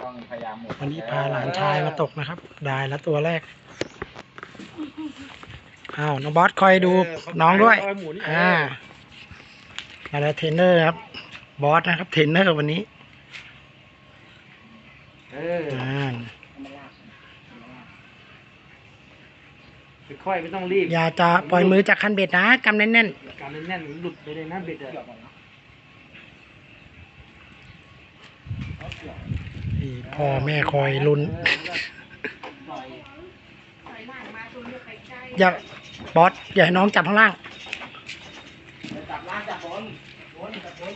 ต้องพยายามหมดวันนี้พาหลานชายมาตกนะครับ ได้แล้วตัวแรก อ้าว น้องบอสคอยดูน้องด้วย อ่ามาแล้วเทรนเนอร์ครับ บอสนะครับ เทรนเนอร์วันนี้เอออ่าค่อยๆไม่ต้องรีบอย่าจะปล่อยมือจากคันเบ็ดนะกำแน่นการแน่นๆหลุดไปเลยนะเบ็ดอะ ๆนี่พ่อแม่คอยลุ้น อย่าบอสอย่าให้น้องจับข้างล่าง จับล่างจับบนบนจับบน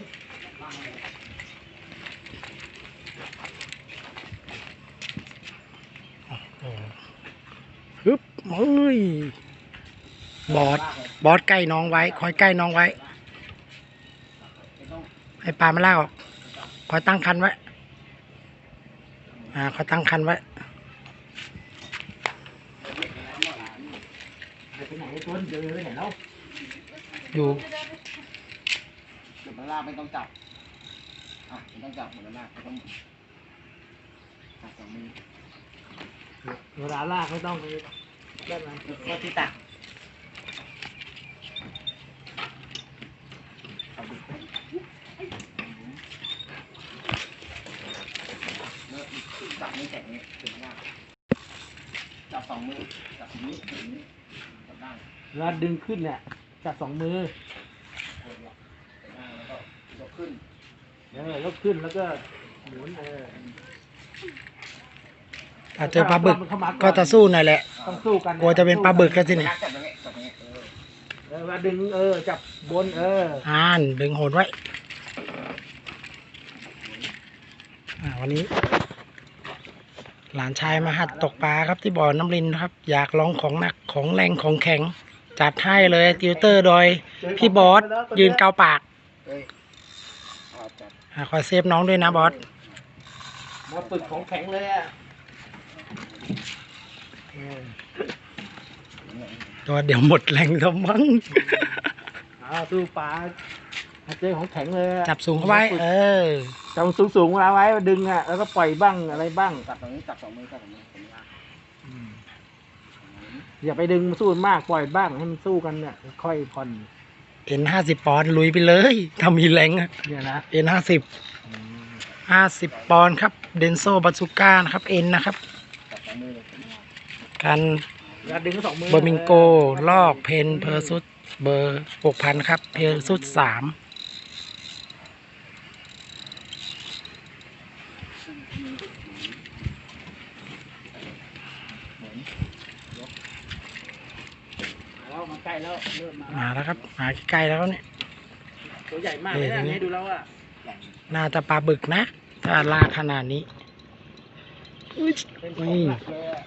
ฮึบเฮ้ย บอสบอสใกล้น้องไว้ คอยใกล้น้องไว้ ให้ปลามาลากออก คอยตั้งคันไว้ อ่าคอยตั้งคันไว้เดี๋ยวไปไหนไอ้ต้นเดินไปไหนแล้วอยู่เดี๋ยวมันลากไม่ต้องจับ อะไม่ต้องจับหมดแล้วลากไม่ต้องจับสองมือเวลาลากไม่ต้องไปได้ไหมก็ที่ตักเอาดิเลิก จับนี่แข็งนี่ถึงลากจับสองมือจับถึงนี้ถึงนี้จับได้เวลาดึงขึ้นเนี่ยจับสองมือคนละจับได้แล้วก็ยกขึ้นเออยกขึ้นแล้วก็หมุนเออถ้าเจอปลาบึกก็จะสู้หน่อยแหละต้องสู้กันกลัวจะเป็นปลาบึกกันสิเนี่ยลากจับตรงนี้จับตรงนี้เออเออเวลาดึงเออจับบนเอออ่านดึงโหดไว้อ่าวันนี้ หลานชายมาหัดตกปลาครับที่บ่อน้ำรินครับ อยากลองของหนักของแรงของแข็ง จัดให้เลยติวเตอร์โดย พี่บอสยืนเกาปากเอ้ยเอาจับอ่าคอยเซฟน้องด้วยนะบอสมาฝึกของแข็งเลยอะเออตัวเดี๋ยวหมดแรงแล้วมั้งอ่าสู้ปลา เจอของแข็งเลยอะจับสูงเข้าไว้ เออ จับสูงสูงๆเวลาไว้ดึงอะแล้วก็ปล่อยบ้างอะไรบ้าง จับตรงนี้จับสองมือจับสองมือผมลากอย่าไปดึงสู้มันมากปล่อยบ้างให้มันสู้กันเนี่ยค่อยผ่อนเอ็นห้าสิบปอนด์ลุยไปเลยถ้ามีแรงอะเนี่ยนะเอ็นห้าสิบห้าสิบปอนด์ครับ เดนโซบาซูก้านะครับเอ็นนะครับ จับสองมือเลยผมลากการอย่าดึงสองมือเบอร์มิงโกลอกเพนเพอร์ซุดเบอร์หกพันครับ เพอร์ซุดสาม แล้วมาใกล้แล้วเริ่มมามาแล้วครับ มาใกล้ๆแล้วเนี่ย ตัวใหญ่มากเลยนะนี่นี่ดูแล้วอะน่าจะปลาบึกนะ ถ้าลากขนาดนี้เป็นของหนักเลยอะ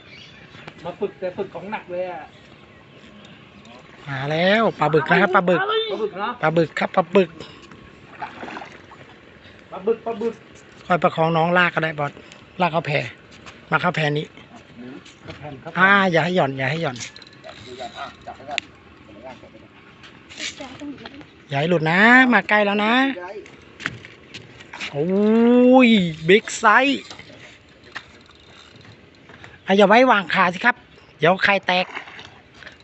มาฝึกแต่ฝึกของหนักเลยอะมาแล้วปลาบึกนะครับปลาบึกปลาบึกเนาะปลาบึกครับปลาบึกปลาบึกปลาบึก คอยประคองน้องลากก็ได้บอสลากเข้าแพมาเข้าแพนี้กระแผ่นครับอ่าอย่าให้หย่อนอย่าให้หย่อนอย่าให้หลุดนะ มาใกล้แล้วนะโอ้ยบิ๊กไซส์อะอย่าไว้วางขาสิครับ เดี๋ยวไข่แตก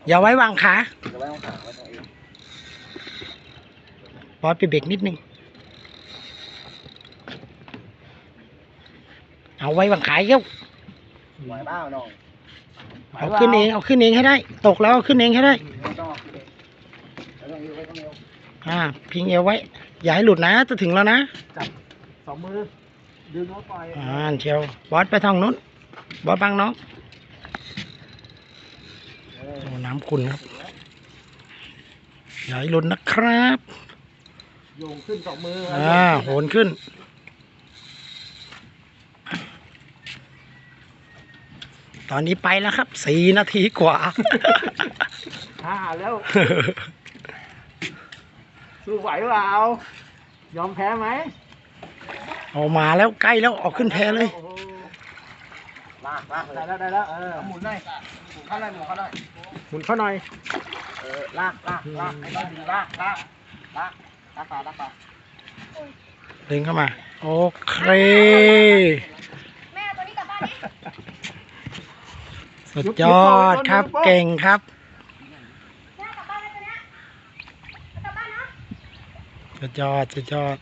อย่าไว้วางขาจะไว้ตรงขาไว้ตรงเอวบอสปิดเบรกนิดนึง เอาไว้วางขาเย้าไหวเปล่าน้องเอาขึ้นเองเอาขึ้นเองให้ได้ ตกแล้วเอาขึ้นเองให้ได้ไม่ต้องเอาขึ้นเองแล้วต้องเอวไว้ต้องเอวอ่า พิงเอวไว้ อย่าให้หลุดนะจะถึงแล้วนะสองมือดึงแล้วปล่อยอ่าเชียวบอสไปทางนู้นบอสบังน้องเออโอ้น้ำขุ่นครับอย่าให้หลุดนะครับโยงขึ้นสองมืออ่าโหนขึ้น ตอนนี้ไปแล้วครับสี่นาทีกว่า ห้าแล้ว สู้ไหวเปล่ายอมแพ้ไหมเอามาแล้วใกล้แล้วออกขึ้นแพเลย โอ้โหลากลากเลได้ยแล้วได้แล้วเออหมุนหน่อยหมุนเข้าหน่อยหมุนเข้าหน่อยหมุนเข้าหน่อยเออลากลากลากไม่ต้องดึงลากลากลากลากปลาลากปลาดึงเข้ามา โอเค สุดยอดครับเก่งครับ สุดยอด สุดยอด